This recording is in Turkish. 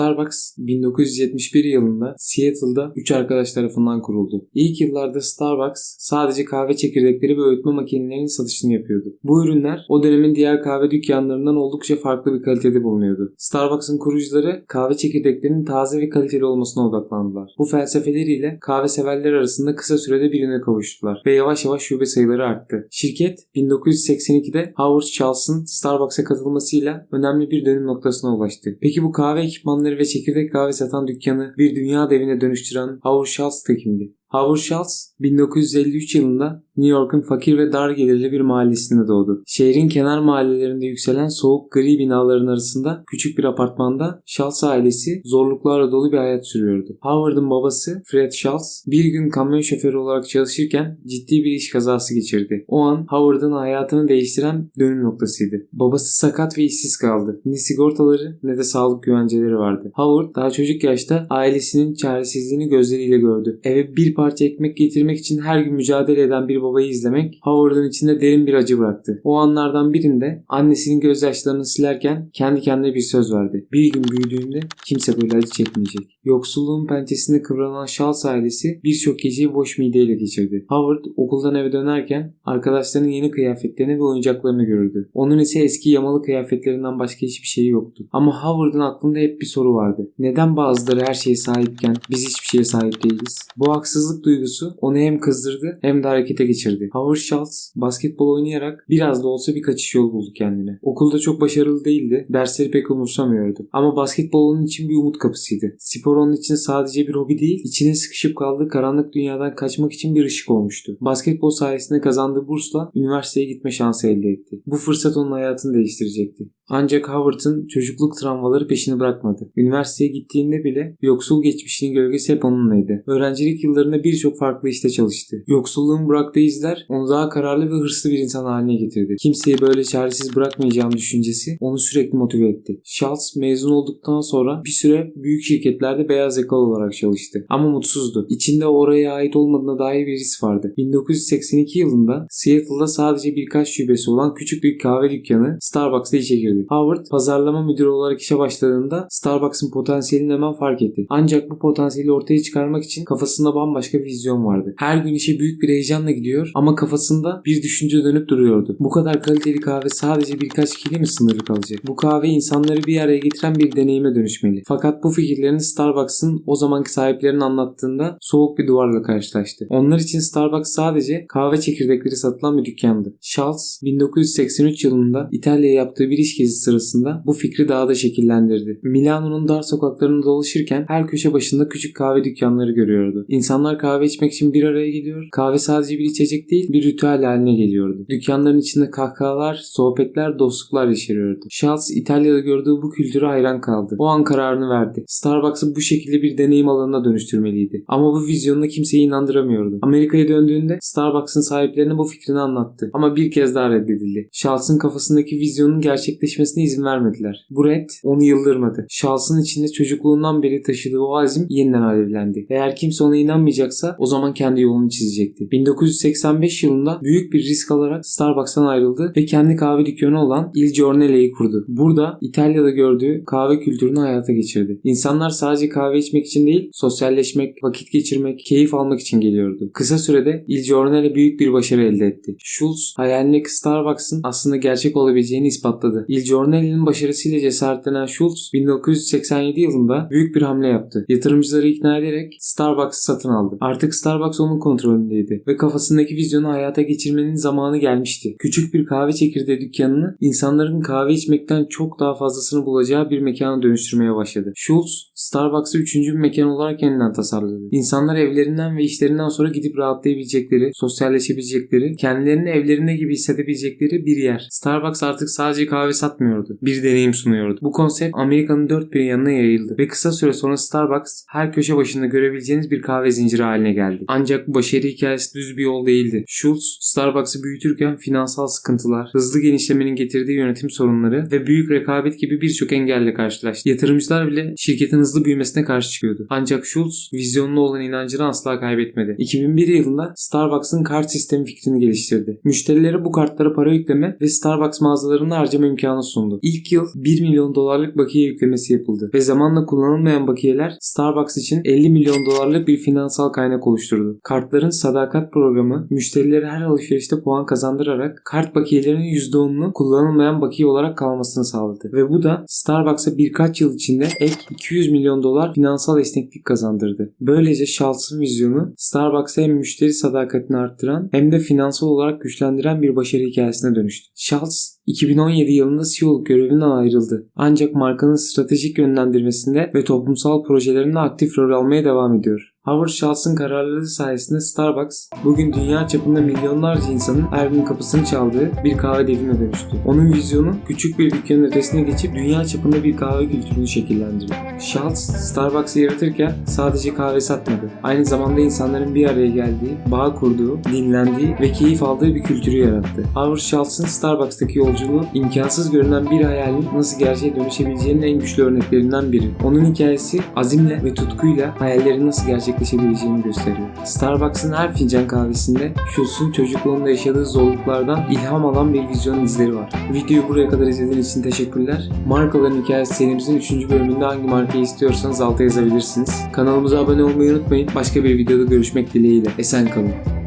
Starbucks 1971 yılında Seattle'da 3 arkadaş tarafından kuruldu. İlk yıllarda Starbucks sadece kahve çekirdekleri ve öğütme makinelerinin satışını yapıyordu. Bu ürünler o dönemin diğer kahve dükkanlarından oldukça farklı bir kalitede bulunuyordu. Starbucks'ın kurucuları kahve çekirdeklerinin taze ve kaliteli olmasına odaklandılar. Bu felsefeleriyle kahve severler arasında kısa sürede birine kavuştular ve yavaş yavaş şube sayıları arttı. Şirket 1982'de Howard Schultz'ın Starbucks'a katılmasıyla önemli bir dönüm noktasına ulaştı. Peki bu kahve ekipmanları ve çekirdek kahve satan dükkanı bir dünya devine dönüştüren Howard Schultz da? Howard Schultz 1953 yılında New York'un fakir ve dar gelirli bir mahallesinde doğdu. Şehrin kenar mahallelerinde yükselen soğuk gri binaların arasında küçük bir apartmanda Schultz ailesi zorluklarla dolu bir hayat sürüyordu. Howard'ın babası Fred Schultz bir gün kamyon şoförü olarak çalışırken ciddi bir iş kazası geçirdi. O an Howard'ın hayatını değiştiren dönüm noktasıydı. Babası sakat ve işsiz kaldı. Ne sigortaları ne de sağlık güvenceleri vardı. Howard daha çocuk yaşta ailesinin çaresizliğini gözleriyle gördü. Eve bir parça ekmek getirmek için her gün mücadele eden bir babayı izlemek Howard'ın içinde derin bir acı bıraktı. O anlardan birinde annesinin gözyaşlarını silerken kendi kendine bir söz verdi. Bir gün büyüdüğünde kimse böyle acı çekmeyecek. Yoksulluğun pençesinde kıvranan Charles ailesi birçok geceyi boş mideyle geçirdi. Howard okuldan eve dönerken arkadaşlarının yeni kıyafetlerini ve oyuncaklarını görürdü. Onun ise eski yamalı kıyafetlerinden başka hiçbir şeyi yoktu. Ama Howard'ın aklında hep bir soru vardı. Neden bazıları her şeye sahipken biz hiçbir şeye sahip değiliz? Bu haksızlık duygusu onu hem kızdırdı hem de harekete geçirdi. Howard Schultz basketbol oynayarak biraz da olsa bir kaçış yolu buldu kendine. Okulda çok başarılı değildi. Dersleri pek umursamıyordu. Ama basketbol onun için bir umut kapısıydı. Spor onun için sadece bir hobi değil, içine sıkışıp kaldığı karanlık dünyadan kaçmak için bir ışık olmuştu. Basketbol sayesinde kazandığı bursla üniversiteye gitme şansı elde etti. Bu fırsat onun hayatını değiştirecekti. Ancak Howard'ın çocukluk travmaları peşini bırakmadı. Üniversiteye gittiğinde bile yoksul geçmişinin gölgesi hep onunlaydı. Öğrencilik yıllarında birçok farklı işte çalıştı. Yoksulluğun bıraktığı izler onu daha kararlı ve hırslı bir insan haline getirdi. Kimseyi böyle çaresiz bırakmayacağım düşüncesi onu sürekli motive etti. Schultz mezun olduktan sonra bir süre büyük şirketlerde beyaz yakalı olarak çalıştı. Ama mutsuzdu. İçinde oraya ait olmadığına dair bir his vardı. 1982 yılında Seattle'da sadece birkaç şubesi olan küçük bir kahve dükkanı Starbucks'ta işe girdi. Howard pazarlama müdürü olarak işe başladığında Starbucks'ın potansiyelini hemen fark etti. Ancak bu potansiyeli ortaya çıkarmak için kafasında bambaşka bir vizyon vardı. Her gün işe büyük bir heyecanla gidiyor ama kafasında bir düşünce dönüp duruyordu. Bu kadar kaliteli kahve sadece birkaç kişiyle mi sınırlı kalacak? Bu kahve insanları bir araya getiren bir deneyime dönüşmeli. Fakat bu fikirlerini Starbucks'ın o zamanki sahiplerinin anlattığında soğuk bir duvarla karşılaştı. Onlar için Starbucks sadece kahve çekirdekleri satılan bir dükkandı. Schultz 1983 yılında İtalya'ya yaptığı bir iş gezisi sırasında bu fikri daha da şekillendirdi. Milano'nun dar sokaklarında dolaşırken her köşe başında küçük kahve dükkanları görüyordu. İnsanlar kahve içmek için bir araya geliyor. Kahve sadece bir içecek değil bir ritüel haline geliyordu. Dükkanların içinde kahkahalar, sohbetler, dostluklar yeşeriyordu. Schultz İtalya'da gördüğü bu kültüre hayran kaldı. O an kararını verdi. Starbucks'ı bu şekilde bir deneyim alanına dönüştürmeliydi. Ama bu vizyonuna kimseyi inandıramıyordu. Amerika'ya döndüğünde Starbucks'ın sahiplerine bu fikrini anlattı. Ama bir kez daha reddedildi. Schultz'ın kafasındaki vizyonun gerçekleşmesine izin vermediler. Bu red onu yıldırmadı. Schultz'ın içinde çocukluğundan beri taşıdığı o azim yeniden alevlendi. Eğer kimse ona inanmayacaksa o zaman kendi yolunu çizecekti. 1985 yılında büyük bir risk alarak Starbucks'tan ayrıldı ve kendi kahve dükkanı olan Il Giornale'yi kurdu. Burada İtalya'da gördüğü kahve kültürünü hayata geçirdi. İnsanlar sadece kahve içmek için değil, sosyalleşmek, vakit geçirmek, keyif almak için geliyordu. Kısa sürede Il Giornale büyük bir başarı elde etti. Schultz hayalindeki Starbucks'ın aslında gerçek olabileceğini ispatladı. Il Giornale'nin başarısıyla cesaretlenen Schultz 1987 yılında büyük bir hamle yaptı. Yatırımcıları ikna ederek Starbucks'ı satın aldı. Artık Starbucks onun kontrolündeydi ve kafasındaki vizyonu hayata geçirmenin zamanı gelmişti. Küçük bir kahve çekirdeği dükkanını insanların kahve içmekten çok daha fazlasını bulacağı bir mekana dönüştürmeye başladı. Schultz, Starbucks'ı üçüncü bir mekan olarak yeniden tasarladı. İnsanlar evlerinden ve işlerinden sonra gidip rahatlayabilecekleri, sosyalleşebilecekleri, kendilerini evlerinde gibi hissedebilecekleri bir yer. Starbucks artık sadece kahve satmıyordu. Bir deneyim sunuyordu. Bu konsept Amerika'nın dört bir yanına yayıldı ve kısa süre sonra Starbucks her köşe başında görebileceğiniz bir kahve zinciri haline geldi. Ancak bu başarı hikayesi düz bir yol değildi. Schultz, Starbucks'ı büyütürken finansal sıkıntılar, hızlı genişlemenin getirdiği yönetim sorunları ve büyük rekabet gibi birçok engelle karşılaştı. Yatırımcılar bile şirketin hızlı büyümesine karşı çıkıyordu. Ancak Schultz vizyonuna olan inancını asla kaybetmedi. 2001 yılında Starbucks'ın kart sistemi fikrini geliştirdi. Müşterilere bu kartlara para yükleme ve Starbucks mağazalarında harcama imkanı imkanı sundu. İlk yıl 1 milyon dolarlık bakiye yüklemesi yapıldı ve zamanla kullanılmayan bakiyeler Starbucks için 50 milyon dolarlık bir finansal kaynak oluşturdu. Kartların sadakat programı müşterilere her alışverişte puan kazandırarak kart bakiyelerinin %10'unu kullanılmayan bakiye olarak kalmasını sağladı. Ve bu da Starbucks'a birkaç yıl içinde ek 200 milyon dolar finansal esneklik kazandırdı. Böylece Schultz'ın vizyonu Starbucks'a hem müşteri sadakatini arttıran hem de finansal olarak güçlendiren bir başarı hikayesine dönüştü. Schultz 2017 yılında CEO'luk görevinden ayrıldı. Ancak markanın stratejik yönlendirmesinde ve toplumsal projelerinde aktif rol almaya devam ediyor. Howard Schultz'ın kararlılığı sayesinde Starbucks bugün dünya çapında milyonlarca insanın her gün kapısını çaldığı bir kahve devine dönüştü. Onun vizyonu küçük bir dükkanın ötesine geçip dünya çapında bir kahve kültürünü şekillendirdi. Schultz, Starbucks'ı yaratırken sadece kahve satmadı. Aynı zamanda insanların bir araya geldiği, bağ kurduğu, dinlendiği ve keyif aldığı bir kültürü yarattı. Howard Schultz'ın Starbucks'taki yolculuğu imkansız görünen bir hayalin nasıl gerçeğe dönüşebileceğinin en güçlü örneklerinden biri. Onun hikayesi azimle ve tutkuyla hayallerin nasıl gerçekleşebileceğini gösteriyor. Starbucks'ın her fincan kahvesinde Schultz'un çocukluğunda yaşadığı zorluklardan ilham alan bir vizyon izleri var. Videoyu buraya kadar izlediğiniz için teşekkürler. Markaların hikayesi serimizin 3. bölümünde hangi markayı istiyorsanız alta yazabilirsiniz. Kanalımıza abone olmayı unutmayın. Başka bir videoda görüşmek dileğiyle. Esen kalın.